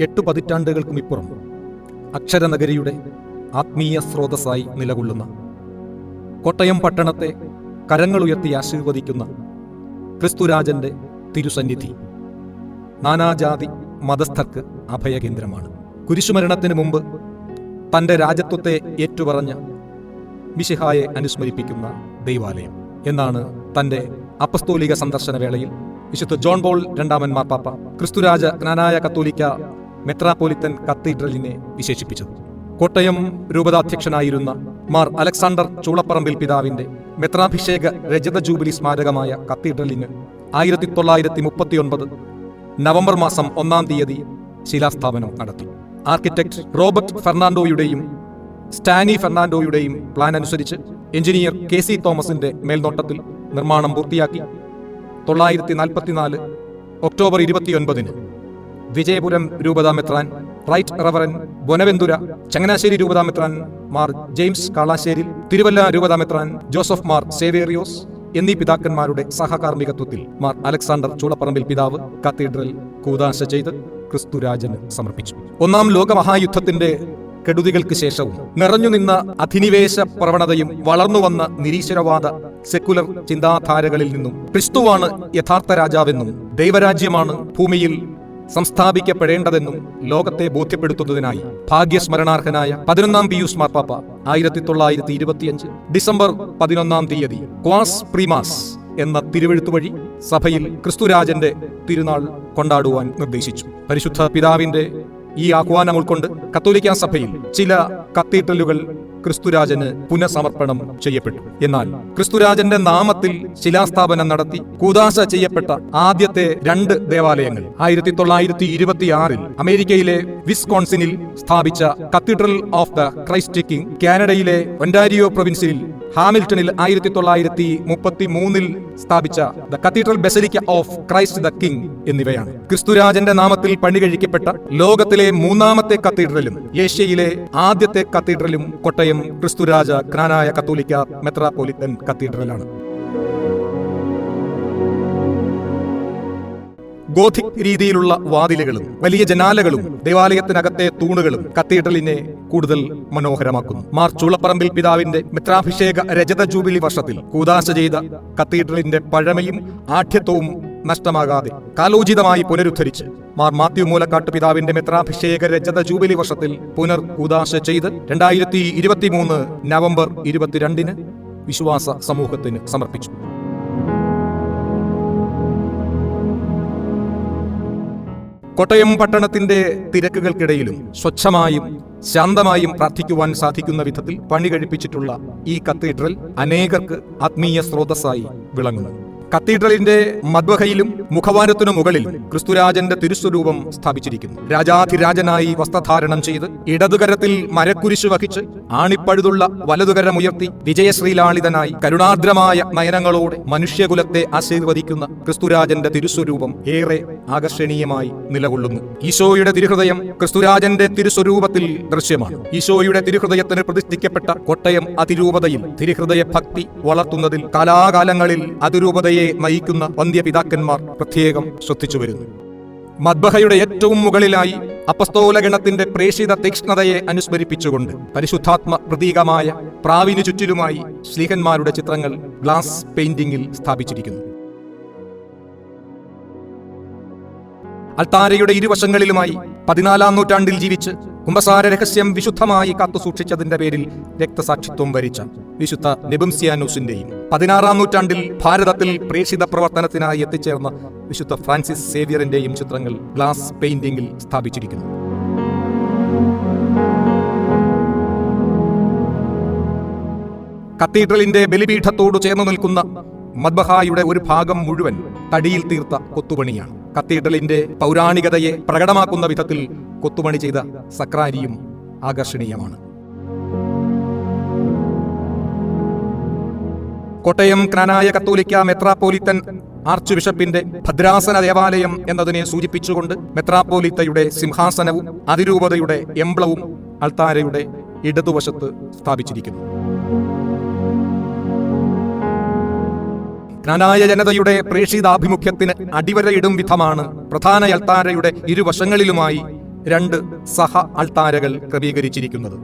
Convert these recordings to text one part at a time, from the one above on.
എട്ടു പതിറ്റാണ്ടുകൾക്കും ഇപ്പുറം അക്ഷരനഗരിയുടെ ആത്മീയ സ്രോതസ്സായി നിലകൊള്ളുന്ന കോട്ടയം പട്ടണത്തെ കരങ്ങളുയർത്തി ആശീർവദിക്കുന്ന ക്രിസ്തുരാജന്റെ തിരുസന്നിധി നാനാജാതി മതസ്ഥർക്ക് അഭയകേന്ദ്രമാണ്. കുരിശുമരണത്തിന് മുമ്പ് തന്റെ രാജ്യത്വത്തെ ഏറ്റുപറഞ്ഞ മിശിഹായെ അനുസ്മരിപ്പിക്കുന്ന ദൈവാലയം എന്നാണ് തന്റെ അപ്പസ്തോലിക സന്ദർശന വേളയിൽ വിശുദ്ധ ജോൺ ബോൾ രണ്ടാമൻ മാർപ്പാപ്പ ക്രിസ്തുരാജ ജ്ഞാനായ കത്തോലിക്ക മെത്രാപോലിത്തൻ കത്തീഡ്രലിനെ വിശേഷിപ്പിച്ചത് കോട്ടയം രൂപതാധ്യക്ഷനായിരുന്ന മാർ അലക്സാണ്ടർ ചൂളപ്പറമ്പിൽ പിതാവിന്റെ മെത്രാഭിഷേക രജത ജൂബിലി സ്മാരകമായ കത്തീഡ്രലിന് ആയിരത്തി തൊള്ളായിരത്തി മുപ്പത്തിയൊൻപത് നവംബർ മാസം ഒന്നാം തീയതി ശിലാസ്ഥാപനം നടത്തി. ആർക്കിടെക്ട് റോബർട്ട് ഫെർണാണ്ടോയുടെയും സ്റ്റാനി ഫെർണാണ്ടോയുടെയും പ്ലാൻ അനുസരിച്ച് എഞ്ചിനീയർ കെ സി തോമസിന്റെ മേൽനോട്ടത്തിൽ നിർമ്മാണം പൂർത്തിയാക്കി. തൊള്ളായിരത്തി നാൽപ്പത്തിനാല് ഒക്ടോബർ ഇരുപത്തിയൊൻപതിന് വിജയപുരം രൂപതാമെത്രാൻ റൈറ്റ് റവറൻ ബൊനവെന്തുര ചങ്ങനാശ്ശേരി രൂപതാമെത്രാൻ മാർ ജെയിംസ് കാളാശ്ശേരി തിരുവല്ല രൂപതാമെത്രാൻ ജോസഫ് മാർ സേവേറിയോസ് എന്നീ പിതാക്കന്മാരുടെ സഹകാർമ്മികത്വത്തിൽ മാർ അലക്സാണ്ടർ ചൂളപ്പറമ്പിൽ പിതാവ് കത്തീഡ്രൽ കൂതാശ ചെയ്ത് ക്രിസ്തുരാജന് സമർപ്പിച്ചു. ഒന്നാം ലോകമഹായുദ്ധത്തിന്റെ കെടുതികൾക്ക് ശേഷവും നിറഞ്ഞുനിന്ന അധിനിവേശ പ്രവണതയും വളർന്നുവന്ന നിരീശ്വരവാദ സെക്കുലർ ചിന്താധാരകളിൽ നിന്നും ക്രിസ്തുവാണ് യഥാർത്ഥ രാജാവെന്നും ദൈവരാജ്യമാണ് ഭൂമിയിൽ സംസ്ഥാപിക്കപ്പെടേണ്ടതെന്നും ലോകത്തെ ബോധ്യപ്പെടുത്തുന്നതിനായി ഭാഗ്യസ്മരണാർഹനായ പതിനൊന്നാം പിയൂസ് മാർപ്പാപ്പ ആയിരത്തി തൊള്ളായിരത്തി ഇരുപത്തിയഞ്ച് ഡിസംബർ പതിനൊന്നാം തീയതി ക്വാസ് പ്രീമാസ് എന്ന തിരുവെഴുത്തു വഴി സഭയിൽ ക്രിസ്തുരാജന്റെ തിരുനാൾ കൊണ്ടാടുവാൻ നിർദ്ദേശിച്ചു. പരിശുദ്ധ പിതാവിന്റെ ഈ ആഹ്വാനം ഉൾക്കൊണ്ട് കത്തോലിക്ക സഭയിൽ ചില കത്തീഡ്രലുകൾ ക്രിസ്തുരാജന് പുനഃസമർപ്പണം ചെയ്യപ്പെട്ടു. എന്നാൽ ക്രിസ്തുരാജന്റെ നാമത്തിൽ ശിലാസ്ഥാപനം നടത്തി കൂതാശ ചെയ്യപ്പെട്ട ആദ്യത്തെ രണ്ട് ദേവാലയങ്ങൾ ആയിരത്തി തൊള്ളായിരത്തി ഇരുപത്തിയാറിൽ അമേരിക്കയിലെ വിസ്കോൺസിനിൽ സ്ഥാപിച്ച cathedral of the Christ King കാനഡയിലെ ഒൻഡാരിയോ പ്രൊവിൻസിൽ ഹാമിൽട്ടണിൽ ആയിരത്തി തൊള്ളായിരത്തി മുപ്പത്തി മൂന്നിൽ സ്ഥാപിച്ച the cathedral basilica of Christ the King എന്നിവയാണ്. ക്രിസ്തുരാജന്റെ നാമത്തിൽ പണി കഴിക്കപ്പെട്ട ലോകത്തിലെ മൂന്നാമത്തെ കത്തീഡ്രലും ഏഷ്യയിലെ ആദ്യത്തെ കത്തീഡ്രലും കോട്ടയം ക്രിസ്തുരാജ ക്രാനായ കത്തോലിക്ക മെത്രാപോലിത്തൻ കത്തീഡ്രലാണ്. ഗോഥിക് രീതിയിലുള്ള വാതിലുകളും വലിയ ജനാലകളും ദേവാലയത്തിനകത്തെ തൂണുകളും കത്തീഡ്രലിനെ കൂടുതൽ മനോഹരമാക്കുന്നു. മാർച്ച് ഉളപ്പറമ്പിൽ പിതാവിന്റെ മിത്രാഭിഷേക രജത ജൂബിലി വർഷത്തിൽ കൂതാശ ചെയ്ത കത്തീഡ്രലിന്റെ പഴമയും ആഠ്യത്വവും നഷ്ടമാകാതെ കാലോചിതമായി പുനരുദ്ധരിച്ച് മാർ മാത്യു മൂലക്കാട്ട് പിതാവിന്റെ മിത്രാഭിഷേക രജത ജൂബിലി വർഷത്തിൽ പുനർ കൂതാശ ചെയ്ത് രണ്ടായിരത്തി ഇരുപത്തിമൂന്ന് നവംബർ ഇരുപത്തിരണ്ടിന് വിശ്വാസ സമൂഹത്തിന് സമർപ്പിച്ചു. കോട്ടയം പട്ടണത്തിന്റെ തിരക്കുകൾക്കിടയിലും സ്വച്ഛമായും ശാന്തമായും പ്രാർത്ഥിക്കുവാൻ സാധിക്കുന്ന വിധത്തിൽ പണി കഴിപ്പിച്ചിട്ടുള്ള ഈ കത്തീഡ്രൽ അനേകർക്ക് ആത്മീയ സ്രോതസ്സായി വിളങ്ങുന്നു. കത്തീഡ്രലിന്റെ മദ്വഹയിലും മുഖവാരത്തിനു മുകളിൽ ക്രിസ്തുരാജന്റെ തിരുസ്വരൂപം സ്ഥാപിച്ചിരിക്കുന്നു. രാജാധിരാജനായി വസ്ത്രധാരണം ചെയ്ത് ഇടതുകരത്തിൽ മരക്കുരിശു വഹിച്ച് ആണിപ്പഴുതുള്ള വലതുകരമുയർത്തി വിജയശ്രീലാളിതനായി കരുണാർദ്രമായ നയനങ്ങളോടെ മനുഷ്യകുലത്തെ ആശീർവദിക്കുന്ന ക്രിസ്തുരാജന്റെ തിരുസ്വരൂപം ഏറെ ആകർഷണീയമായി നിലകൊള്ളുന്നു. ഈശോയുടെ തിരുഹൃദയം ക്രിസ്തുരാജന്റെ തിരുസ്വരൂപത്തിൽ ദൃശ്യമാണ്. ഈശോയുടെ തിരുഹൃദയത്തിന് പ്രതിഷ്ഠിക്കപ്പെട്ട കോട്ടയം അതിരൂപതയിൽ തിരുഹൃദയ ഭക്തി വളർത്തുന്നതിൽ കാലാകാലങ്ങളിൽ അതിരൂപതയെ നയിക്കുന്ന വന്ധ്യപിതാക്കന്മാർ പ്രത്യേകം ശ്രദ്ധിച്ചു വരുന്നു. മദ്ബഹയുടെ ഏറ്റവും മുകളിലായി അപസ്തോലഗണത്തിന്റെ പ്രേഷിത തീക്ഷ്ണതയെ അനുസ്മരിപ്പിച്ചുകൊണ്ട് പരിശുദ്ധാത്മ പ്രതീകമായ പ്രാവിനു ചുറ്റിലുമായി ശ്ലീഹന്മാരുടെ ചിത്രങ്ങൾ ഗ്ലാസ് പെയിന്റിംഗിൽ സ്ഥാപിച്ചിരിക്കുന്നു. അൾത്താരയുടെ ഇരുവശങ്ങളിലുമായി പതിനാലാം നൂറ്റാണ്ടിൽ ജീവിച്ച് കുംഭസാര രഹസ്യം വിശുദ്ധമായി കാത്തുസൂക്ഷിച്ചതിന്റെ പേരിൽ രക്തസാക്ഷിത്വം വരിച്ച വിശുദ്ധ നെബുംസിയാനൂസിന്റെയും പതിനാറാം നൂറ്റാണ്ടിൽ ഭാരതത്തിൽ പ്രേക്ഷിത പ്രവർത്തനത്തിനായി എത്തിച്ചേർന്ന വിശുദ്ധ ഫ്രാൻസിസ് സേവിയറിന്റെയും ചിത്രങ്ങൾ ഗ്ലാസ് പെയിന്റിംഗിൽ സ്ഥാപിച്ചിരിക്കുന്നു. കത്തീഡ്രലിന്റെ ബലിപീഠത്തോട് ചേർന്ന് നിൽക്കുന്ന മദ്ബഹായുടെ ഒരു ഭാഗം മുഴുവൻ തടിയിൽ തീർത്ത കൊത്തുപണിയാണ്. കത്തീഡ്രലിന്റെ പൗരാണികതയെ പ്രകടമാക്കുന്ന വിധത്തിൽ കൊത്തുപണി ചെയ്ത സക്രാരിയും ആകർഷണീയമാണ്. കോട്ടയം ക്നാനായ കത്തോലിക്ക മെത്രാപ്പോലിത്തൻ ആർച്ച് ബിഷപ്പിന്റെ ഭദ്രാസന ദേവാലയം എന്നതിനെ സൂചിപ്പിച്ചുകൊണ്ട് മെത്രാപ്പോലിത്തയുടെ സിംഹാസനവും അതിരൂപതയുടെ എംബ്ലവും അൾത്താരയുടെ ഇടതുവശത്ത് സ്ഥാപിച്ചിരിക്കുന്നു. ജ്ഞാനായ ജനതയുടെ പ്രേക്ഷിതാഭിമുഖ്യത്തിന് അടിവരയിടും വിധമാണ് പ്രധാന അൾത്താരയുടെ ഇരുവശങ്ങളിലുമായി രണ്ട് സഹ അൾത്താരകൾ ക്രമീകരിച്ചിരിക്കുന്നത്.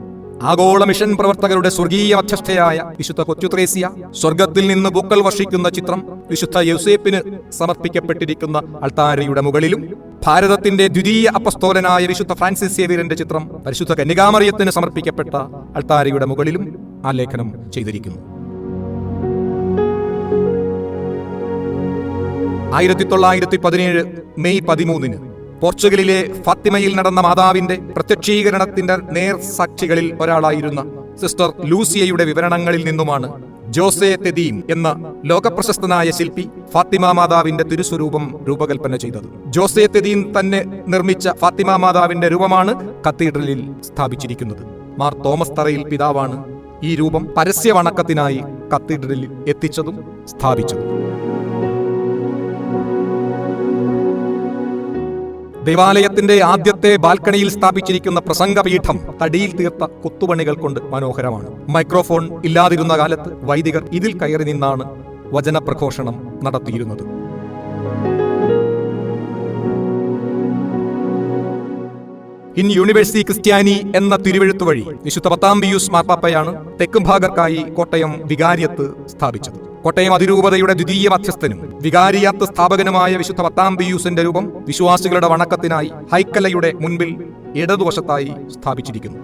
ആഗോള മിഷൻ പ്രവർത്തകരുടെ സ്വർഗീയ അധ്യക്ഷയായ വിശുദ്ധ കൊച്ചുത്രേസ്യ സ്വർഗത്തിൽ നിന്ന് പൂക്കൾ വർഷിക്കുന്ന ചിത്രം വിശുദ്ധ യൗസേപ്പിന് സമർപ്പിക്കപ്പെട്ടിരിക്കുന്ന അൾത്താരയുടെ മുകളിലും ഭാരതത്തിന്റെ ദ്വിതീയ അപ്പസ്തോലനായ വിശുദ്ധ ഫ്രാൻസിസ് സേവിയറിന്റെ ചിത്രം പരിശുദ്ധ കന്യകാമറിയത്തിന് സമർപ്പിക്കപ്പെട്ട അൾത്താരയുടെ മുകളിലും ആലേഖനം ചെയ്തിരിക്കുന്നു. ആയിരത്തി തൊള്ളായിരത്തി പതിനേഴ് മെയ് പതിമൂന്നിന് പോർച്ചുഗലിലെ ഫാത്തിമയിൽ നടന്ന മാതാവിന്റെ പ്രത്യക്ഷീകരണത്തിന്റെ നേർ സാക്ഷികളിൽ ഒരാളായിരുന്ന സിസ്റ്റർ ലൂസിയയുടെ വിവരണങ്ങളിൽ നിന്നുമാണ് ജോസെ തെദീം എന്ന ലോകപ്രശസ്തനായ ശില്പി ഫാത്തിമ മാതാവിന്റെ തിരുസ്വരൂപം രൂപകൽപ്പന ചെയ്തത്. ജോസെ തെദീം തന്നെ നിർമ്മിച്ച ഫാത്തിമ മാതാവിന്റെ രൂപമാണ് കത്തീഡ്രലിൽ സ്ഥാപിച്ചിരിക്കുന്നത്. മാർ തോമസ് തറയിൽ പിതാവാണ് ഈ രൂപം പരസ്യ വണക്കത്തിനായി കത്തീഡ്രലിൽ എത്തിച്ചതും സ്ഥാപിച്ചതും. ദേവാലയത്തിന്റെ ആദ്യത്തെ ബാൽക്കണിയിൽ സ്ഥാപിച്ചിരിക്കുന്ന പ്രസംഗപീഠം തടിയിൽ തീർത്ത കൊത്തുപണികൾ കൊണ്ട് മനോഹരമാണ്. മൈക്രോഫോൺ ഇല്ലാതിരുന്ന കാലത്ത് വൈദികർ ഇതിൽ കയറി നിന്നാണ് വചനപ്രഘോഷണം നടത്തിയിരുന്നത്. ഇൻ യൂണിവേഴ്സിറ്റി ക്രിസ്ത്യാനി എന്ന തിരുവെഴുത്തു വഴി വിശുദ്ധ പത്താം പിയൂസ് മാർപ്പാപ്പയാണ് തെക്കും ഭാഗക്കായി കോട്ടയം വികാരിയത്ത് സ്ഥാപിച്ചത്. കോട്ടയം അതിരൂപതയുടെ ദ്വിതീയ മധ്യസ്ഥനും വികാരിയാത്ത സ്ഥാപകനുമായ വിശുദ്ധ പത്താം പിയൂസിന്റെ രൂപം വിശ്വാസികളുടെ വണക്കത്തിനായി ഹൈക്കലയുടെ മുൻപിൽ ഇടതുവശത്തായി സ്ഥാപിച്ചിരിക്കുന്നു.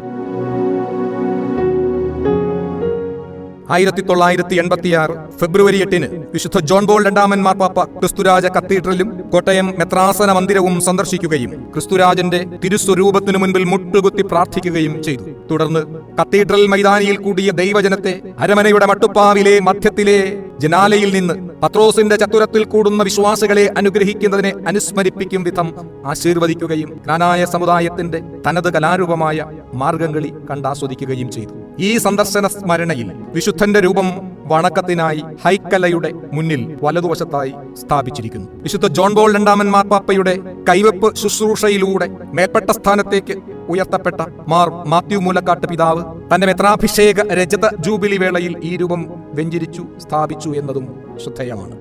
ആയിരത്തി തൊള്ളായിരത്തി എൺപത്തിയാറ് ഫെബ്രുവരി എട്ടിന് വിശുദ്ധ ജോൺ ബോൾ രണ്ടാമൻ മാർപ്പാപ്പ ക്രിസ്തുരാജ കത്തീഡ്രലും കോട്ടയം മെത്രാസന മന്ദിരവും സന്ദർശിക്കുകയും ക്രിസ്തുരാജന്റെ തിരുസ്വരൂപത്തിനു മുൻപിൽ മുട്ടുകുത്തി പ്രാർത്ഥിക്കുകയും ചെയ്തു. തുടർന്ന് കത്തീഡ്രൽ മൈതാനിയിൽ കൂടിയ ദൈവജനത്തെ അരമനയുടെ മട്ടുപ്പാവിലെ മധ്യത്തിലെ ജനാലയിൽ നിന്ന് പത്രോസിന്റെ ചത്തുരത്തിൽ കൂടുന്ന വിശ്വാസികളെ അനുഗ്രഹിക്കുന്നതിനെ അനുസ്മരിപ്പിക്കും വിധം ആശീർവദിക്കുകയും ജ്ഞാനായ സമുദായത്തിന്റെ തനത് കലാരൂപമായ മാർഗംകളി കണ്ടാസ്വദിക്കുകയും ചെയ്തു. ഈ സന്ദർശന സ്മരണയിൽ വിശുദ്ധന്റെ രൂപം വണക്കത്തിനായി ഹൈക്കലയുടെ മുന്നിൽ വലതുവശത്തായി സ്ഥാപിച്ചിരിക്കുന്നു. വിശുദ്ധ ജോൺ ബോൾ രണ്ടാമൻ മാർപ്പാപ്പയുടെ കൈവെപ്പ് ശുശ്രൂഷയിലൂടെ മേൽപ്പെട്ട സ്ഥാനത്തേക്ക് ഉയർത്തപ്പെട്ട മാർ മാത്യു മൂലക്കാട്ട് പിതാവ് തന്റെ മെത്രാഭിഷേക രജത ജൂബിലി വേളയിൽ ഈ രൂപം വെഞ്ചിരിച്ചു സ്ഥാപിച്ചു എന്നതും ശ്രദ്ധേയമാണ്.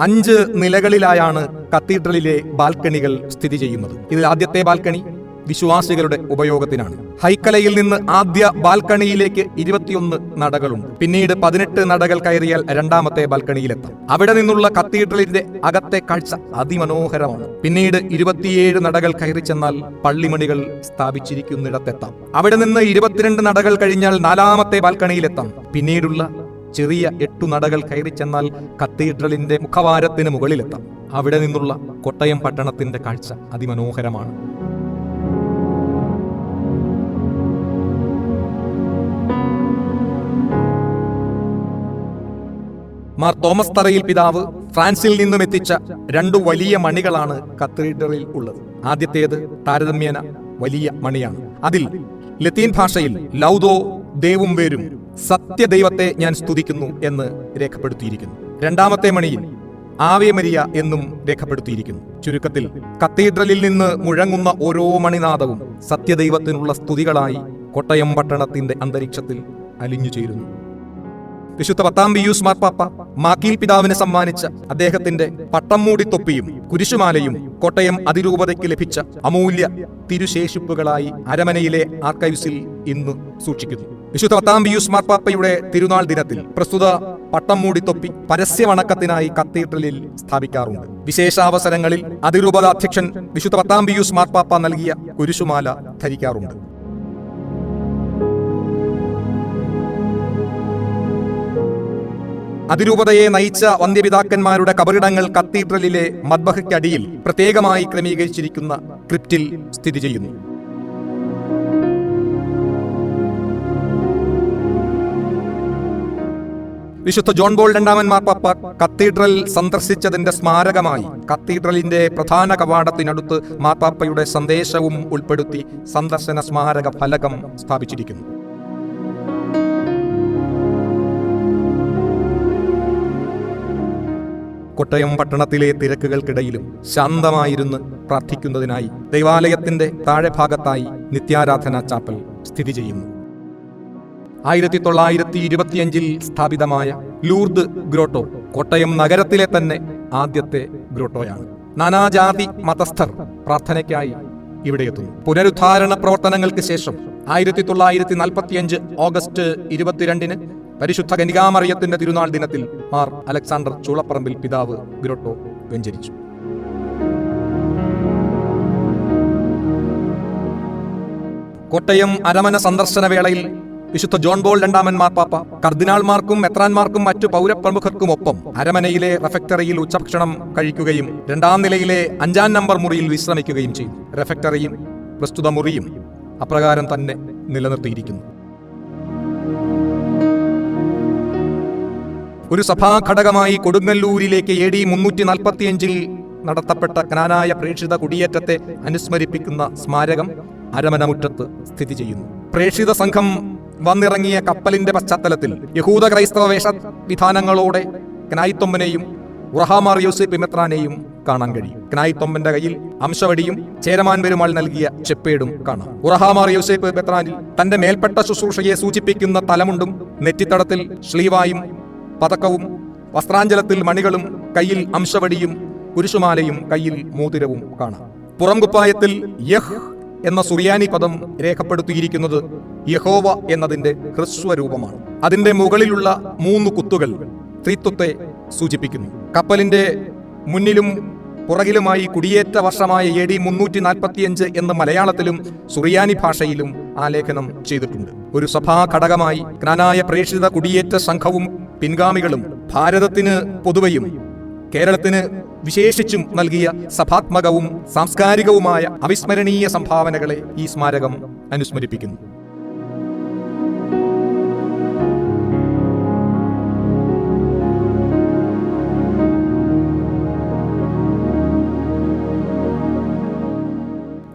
അഞ്ച് നിലകളിലായാണ് കത്തീഡ്രലിലെ ബാൽക്കണികൾ സ്ഥിതി ചെയ്യുന്നത്. ഇതിൽ ആദ്യത്തെ ബാൽക്കണി വിശ്വാസികളുടെ ഉപയോഗത്തിനാണ്. ഹൈക്കലയിൽ നിന്ന് ആദ്യ ബാൽക്കണിയിലേക്ക് ഇരുപത്തിയൊന്ന് നടകളുണ്ട്. പിന്നീട് പതിനെട്ട് നടകൾ കയറിയാൽ രണ്ടാമത്തെ ബാൽക്കണിയിലെത്താം. അവിടെ നിന്നുള്ള കത്തീഡ്രലിന്റെ അകത്തെ കാഴ്ച അതിമനോഹരമാണ്. പിന്നീട് ഇരുപത്തിയേഴ് നടകൾ കയറി ചെന്നാൽ പള്ളിമണികൾ സ്ഥാപിച്ചിരിക്കുന്നിടത്തെത്താം. അവിടെ നിന്ന് ഇരുപത്തിരണ്ട് നടകൾ കഴിഞ്ഞാൽ നാലാമത്തെ ബാൽക്കണിയിലെത്താം. പിന്നീടുള്ള ചെറിയ എട്ടു നടകൾ കയറി ചെന്നാൽ കത്തീഡ്രലിന്റെ മുഖവാരത്തിന് മുകളിലെത്താം. അവിടെ നിന്നുള്ള കോട്ടയം പട്ടണത്തിന്റെ കാഴ്ച അതിമനോഹരമാണ്. മാർ തോമസ് തറയിൽ പിതാവ് ഫ്രാൻസിൽ നിന്നും എത്തിച്ച രണ്ടു വലിയ മണികളാണ് കത്തീഡ്രലിൽ ഉള്ളത്. ആദ്യത്തേത് താരതമ്യേന വലിയ മണിയാണ്. അതിൽ ലത്തീൻ ഭാഷയിൽ ലൗദോ ദേവും വേരും സത്യദൈവത്തെ ഞാൻ സ്തുതിക്കുന്നു എന്ന് രേഖപ്പെടുത്തിയിരിക്കുന്നു. രണ്ടാമത്തെ മണിയിൽ ആവേമരിയ എന്നും രേഖപ്പെടുത്തിയിരിക്കുന്നു. ചുരുക്കത്തിൽ കത്തീഡ്രലിൽ നിന്ന് മുഴങ്ങുന്ന ഓരോ മണിനാദവും സത്യദൈവത്തിനുള്ള സ്തുതികളായി കോട്ടയം പട്ടണത്തിന്റെ അന്തരീക്ഷത്തിൽ അലിഞ്ഞു ചേരുന്നു വിശുദ്ധ പത്താം പിയൂസ് മാർപ്പാപ്പ മാക്കീൽ പിതാവിനെ സമ്മാനിച്ച അദ്ദേഹത്തിന്റെ പട്ടംമൂടി തൊപ്പിയും കുരിശുമാലയും കോട്ടയം അതിരൂപതയ്ക്ക് ലഭിച്ച അമൂല്യ തിരുശേഷിപ്പുകളായി അരമനയിലെ ആർക്കൈവ്സിൽ ഇന്ന് സൂക്ഷിക്കുന്നു. വിശുദ്ധ പത്താം പിയൂസ് മാർപ്പാപ്പയുടെ തിരുനാൾ ദിനത്തിൽ പ്രസ്തുത പട്ടംമൂടി തൊപ്പി പരസ്യവണക്കത്തിനായി കത്തീഡ്രലിൽ സ്ഥാപിക്കാറുണ്ട്. വിശേഷാവസരങ്ങളിൽ അതിരൂപതാധ്യക്ഷൻ വിശുദ്ധ പത്താം പിയൂസ് മാർപ്പാപ്പ നൽകിയ കുരിശുമാല ധരിക്കാറുണ്ട്. അതിരൂപതയെ നയിച്ച വന്ധ്യപിതാക്കന്മാരുടെ കബറിടങ്ങൾ കത്തീഡ്രലിലെ മദ്ബഹയ്ക്കടിയിൽ പ്രത്യേകമായി ക്രമീകരിച്ചിരിക്കുന്ന ക്രിപ്റ്റിൽ സ്ഥിതി ചെയ്യുന്നു. വിശുദ്ധ ജോൺ ബോൾ രണ്ടാമൻ മാർപ്പാപ്പ കത്തീഡ്രൽ സന്ദർശിച്ചതിന്റെ സ്മാരകമായി കത്തീഡ്രലിന്റെ പ്രധാന കവാടത്തിനടുത്ത് മാർപ്പാപ്പയുടെ സന്ദേശവും ഉൾപ്പെടുത്തി സന്ദർശന സ്മാരക ഫലകം സ്ഥാപിച്ചിരിക്കുന്നു. കോട്ടയം പട്ടണത്തിലെ തിരക്കുകൾക്കിടയിലും ശാന്തമായിരുന്ന് പ്രാർത്ഥിക്കുന്നതിനായി ദൈവാലയത്തിന്റെ താഴെ ഭാഗത്തായി നിത്യാരാധന ചാപ്പൽ സ്ഥിതി ചെയ്യുന്നു. ആയിരത്തി തൊള്ളായിരത്തി ഇരുപത്തിയഞ്ചിൽ സ്ഥാപിതമായ ലൂർദ് ഗ്രോട്ടോ കോട്ടയം നഗരത്തിലെ തന്നെ ആദ്യത്തെ ഗ്രോട്ടോയാണ്. നാനാജാതി മതസ്ഥർ പ്രാർത്ഥനയ്ക്കായി ഇവിടെ എത്തുന്നു. പുനരുദ്ധാരണ പ്രവർത്തനങ്ങൾക്ക് ശേഷം ആയിരത്തി തൊള്ളായിരത്തി നാൽപ്പത്തിയഞ്ച് ഓഗസ്റ്റ് ഇരുപത്തിരണ്ടിന് പരിശുദ്ധ കനികാമറിയത്തിന്റെ തിരുനാൾ ദിനത്തിൽ മാർ അലക്സാണ്ടർ ചൂളപ്പറമ്പിൽ പിതാവ് ഗ്രോട്ടോ വെഞ്ചരിച്ചു. കോട്ടയം അരമന സന്ദർശന വേളയിൽ വിശുദ്ധ ജോൺ ബോൾ രണ്ടാമൻ മാർപ്പാപ്പ കർദിനാൾമാർക്കും മെത്രാൻമാർക്കും മറ്റു പൗരപ്രമുഖർക്കുമൊപ്പം അരമനയിലെ റെഫക്ടറിയിൽ ഉച്ചഭക്ഷണം കഴിക്കുകയും രണ്ടാം നിലയിലെ അഞ്ചാം നമ്പർ മുറിയിൽ വിശ്രമിക്കുകയും ചെയ്തു. റെഫക്ടറിയും പ്രസ്തുത മുറിയും അപ്രകാരം തന്നെ നിലനിർത്തിയിരിക്കുന്നു. ഒരു സഭാഘടകമായി കൊടുങ്ങല്ലൂരിലേക്ക് എ ഡി മുന്നൂറ്റി നാൽപ്പത്തിയഞ്ചിൽ നടത്തപ്പെട്ട ജ്ഞാനായ പ്രേക്ഷിത കുടിയേറ്റത്തെ അനുസ്മരിപ്പിക്കുന്ന സ്മാരകം അരമനമുറ്റത്ത് സ്ഥിതി ചെയ്യുന്നു. പ്രേക്ഷിത സംഘം വന്നിറങ്ങിയ കപ്പലിന്റെ പശ്ചാത്തലത്തിൽ യഹൂദ ക്രൈസ്തവ വേഷ വിധാനങ്ങളോടെ ക്നായിത്തൊമ്പനെയും ഉറഹാമാർ യൂസഫ് ഇമെത്രാനെയും കാണാൻ കഴിയും. ക്നായിത്തൊമ്പന്റെ കയ്യിൽ അംശവടിയും ചേരമാൻ പെരുമാൾ നൽകിയ ചെപ്പേടും കാണാം. ഉറഹാമാർ യൂസഫ് ബെത്രാനിൽ തന്റെ മേൽപ്പെട്ട ശുശ്രൂഷയെ സൂചിപ്പിക്കുന്ന തലമുണ്ടും നെറ്റിത്തടത്തിൽ ശ്ലീവായും പതക്കവും വസ്ത്രാഞ്ചലത്തിൽ മണികളും കയ്യിൽ അംശവടിയും കുരിശുമാലയും കയ്യിൽ മോതിരവും കാണാം. പുറംകുപ്പായത്തിൽ യഹ് എന്ന സുറിയാനി പദം രേഖപ്പെടുത്തിയിരിക്കുന്നത് യഹോവ എന്നതിന്റെ ഹ്രസ്വരൂപമാണ്. അതിന്റെ മുകളിലുള്ള മൂന്ന് കുത്തുകൾ ത്രിത്വത്തെ സൂചിപ്പിക്കുന്നു. കപ്പലിന്റെ മുന്നിലും പുറകിലുമായി കുടിയേറ്റ വർഷമായ എ ഡി മുന്നൂറ്റി നാൽപ്പത്തിയഞ്ച് എന്ന് മലയാളത്തിലും സുറിയാനി ഭാഷയിലും ആലേഖനം ചെയ്തിട്ടുണ്ട്. ഒരു സഭാ ഘടകമായി ജ്ഞാനായ പ്രേക്ഷിത കുടിയേറ്റ സംഘവും പിൻഗാമികളും ഭാരതത്തിന് പൊതുവെയും കേരളത്തിന് വിശേഷിച്ചും നൽകിയ സഭാത്മകവും സാംസ്കാരികവുമായ അവിസ്മരണീയ സംഭാവനകളെ ഈ സ്മാരകം അനുസ്മരിപ്പിക്കുന്നു.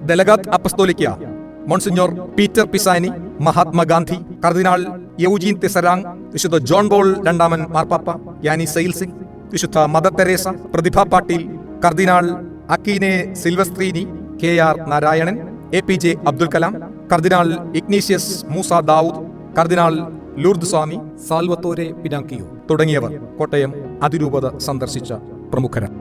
ഡെലഗാത്ത് അപ്പസ്തോലിക്ക മോൺസിഞ്ഞോർ പീറ്റർ പിസാനി മഹാത്മാഗാന്ധി കർദിനാൾ യൗജീൻ തെസരാങ് വിശുദ്ധ ജോൺ ബോൾ രണ്ടാമൻ മാർപ്പാപ്പ യാനി സൈൽ സിംഗ് വിശുദ്ധ മദർ തെരേസ പ്രതിഭ പാട്ടീൽ കർദിനാൾ അക്കീനെ Silvestrini K R Narayanan A P J Abdul Kalam cardinal Ignatius Moussa Daoud കർദിനാൾ ലൂർദ് സ്വാമി സാൽവത്തോരെ പിനാക്കിയോ തുടങ്ങിയവർ കോട്ടയം അതിരൂപത സന്ദർശിച്ച പ്രമുഖരാണ്.